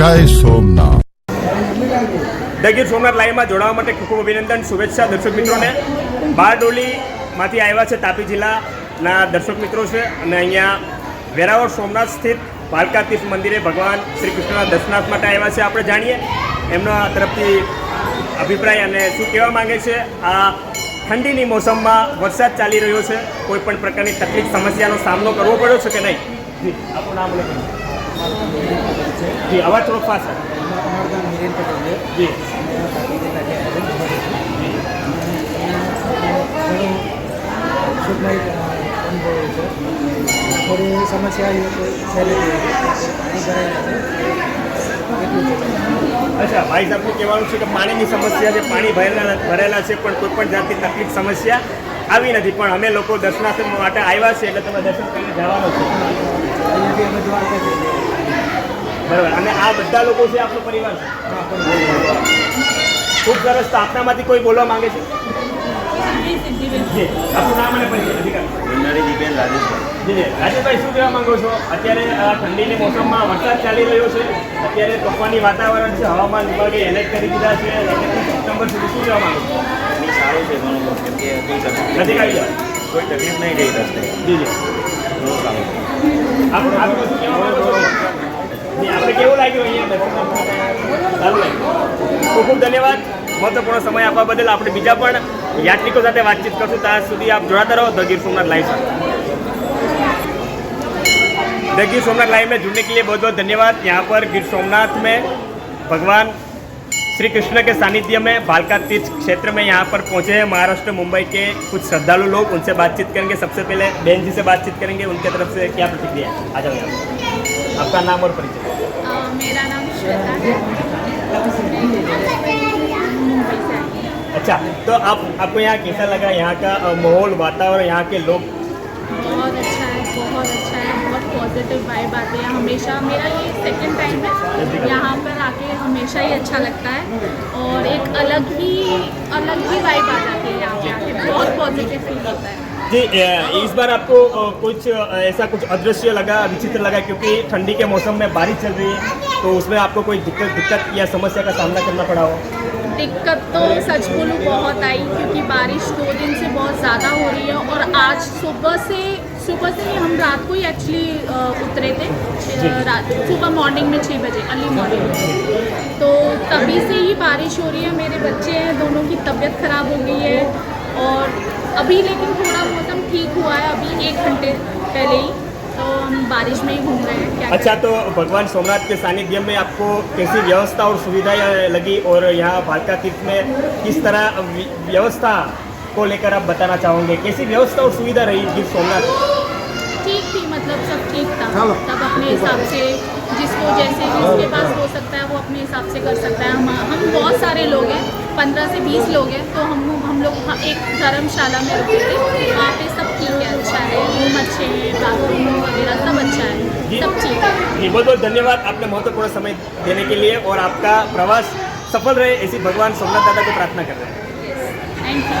જય સોમનાથ. ધ સોમનાથ લાઈવમાં જોડાવા માટે ખૂબ ખૂબ અભિનંદન, શુભેચ્છા દર્શક મિત્રોને. બારડોલીમાંથી આવ્યા છે તાપી જિલ્લાના દર્શક મિત્રો છે અને અહીંયા વેરાવળ સોમનાથ સ્થિત ભાલકાતીર્થ મંદિરે ભગવાન શ્રી કૃષ્ણના દર્શનાર્થ માટે આવ્યા છે. આપણે જાણીએ એમના તરફથી અભિપ્રાય અને શું કહેવા માંગે છે. આ ઠંડીની મોસમમાં વરસાદ ચાલી રહ્યો છે. કોઈ પણ પ્રકારની તકલીફ, સમસ્યાનો સામનો કરવો પડ્યો છે કે નહીં? આપણું નામ જી, અવાજ થોડો ફાસ્ટ છે જી. સુખમય અનુભવ થોડી સમસ્યા સહેલી છે અચ્છા, ભાઈ સાહેબનું કહેવાનું છે કે પાણીની સમસ્યા છે, પાણી ભરેલા ભરેલા છે, પણ કોઈ પણ જાતની તકલીફ સમસ્યા આવી નથી પણ અમે લોકો દર્શનાર્થ માટે આવ્યા છે એટલે તમે દર્શન કરીને જવાનો છો. બરાબર. અને આ બધા લોકો છે આપણો પરિવાર? ખૂબ સરસ. તો આપણામાંથી કોઈ બોલવા માંગે છે? જી. આપણું નામ અને પરિચય રાજેશભાઈ. શું કહેવા માંગો છો? અત્યારે આ ઠંડીની મોસમમાં વરસાદ ચાલી રહ્યો છે. અત્યારે તોફાની વાતાવરણ છે. હવામાન વિભાગે એલર્ટ કરી દીધા છે. સપ્ટેમ્બર સુધી શું કહેવા માંગો છો? સારું છે ઘણું બધું કેમ કે કોઈ તકલીફ નજીક આવી જાઓ કોઈ તકલીફ નહીં રહી રસ્તે જી જી બહુ સારું આપણું આપણું શું કહેવા માંગો છો જી આપણે કેવું લાગ્યું અહીંયા દર્શન સારું લાગ્યું ખૂબ ખૂબ ધન્યવાદ મહત્વપૂર્ણ સમય આપવા બદલ આપણે બીજા પણ યાત્રિકો સાથે વાતચીત કરશું ત્યાં સુધી આપ જોડાતા રહો ધ ગીર સોમનાથ લાઈવ સાથે द गिर सोमनाथ लाइव में जुड़ने के लिए बहुत बहुत धन्यवाद यहाँ पर गिर सोमनाथ में भगवान श्री कृष्ण के सानिध्य में भालका तीर्थ क्षेत्र में यहाँ पर पहुँचे हैं महाराष्ट्र मुंबई के कुछ श्रद्धालु लोग। उनसे बातचीत करेंगे। सबसे पहले बहन जी से बातचीत करेंगे। उनके तरफ़ से क्या प्रतिक्रिया है? आ जाओ यहाँ आपका नाम और परिचय। मेरा नाम श्वेता है। अच्छा तो आप आपको यहाँ कैसा लगा? यहाँ का माहौल वातावरण यहाँ के लोग? बहुत अच्छा है बहुत अच्छा है। बहुत पॉजिटिव वाइब आती है हमेशा। मेरा ये सेकंड टाइम है यहाँ पर हमेशा ही अच्छा लगता है और एक अलग ही अलग ही वाइब आ जाती है यहाँ पे आके। बहुत पॉजिटिव फील होता है। जी इस बार आपको कुछ ऐसा कुछ अदृश्य लगा विचित्र लगा क्योंकि ठंडी के मौसम में बारिश चल रही है तो उसमें आपको कोई दिक्कत दिक्कत या समस्या का सामना करना पड़ा हो? दिक्कत तो सच बोलूँ बहुत आई क्योंकि बारिश दो दिन से बहुत ज़्यादा हो रही है और आज सुबह से सुबह से हम रात को ही एक्चुअली उतरे थे। रात, सुबह मॉर्निंग में छः बजे अर्ली मॉर्निंग में तो तभी से ही बारिश हो रही है, मेरे बच्चे हैं, दोनों की तबीयत ख़राब हो गई है। और अभी लेकिन थोड़ा मौसम ठीक हुआ है, अभी एक घंटे पहले ही तो हम बारिश में ही घूम रहे हैं। क्या अच्छा तो भगवान सोमनाथ के सानिध्य में आपको कैसी व्यवस्था और सुविधाएँ लगी? और यहाँ भालका तीर्थ में किस तरह व्यवस्था को लेकर आप बताना चाहोगे? कैसी व्यवस्था और सुविधा रही गिर सोमनाथ ठीक थी मतलब सब ठीक था सब अपने हिसाब से जिसको जैसे जिसके पास हो सकता है वो अपने हिसाब से कर सकता है। हम हम बहुत सारे लोग हैं पंद्रह से बीस लोग हैं तो हम हम लोग एक धर्मशाला में रुके थे। वहाँ पे सब ठीक है अच्छा है रूम अच्छे हैं बाथरूम वगैरह सब अच्छा है सब ठीक है। जी बहुत बहुत धन्यवाद आपने महत्वपूर्ण समय देने के लिए और आपका प्रवास सफल रहे ऐसी भगवान सोमनाथ दादा को प्रार्थना कर रहे हैं। Thank you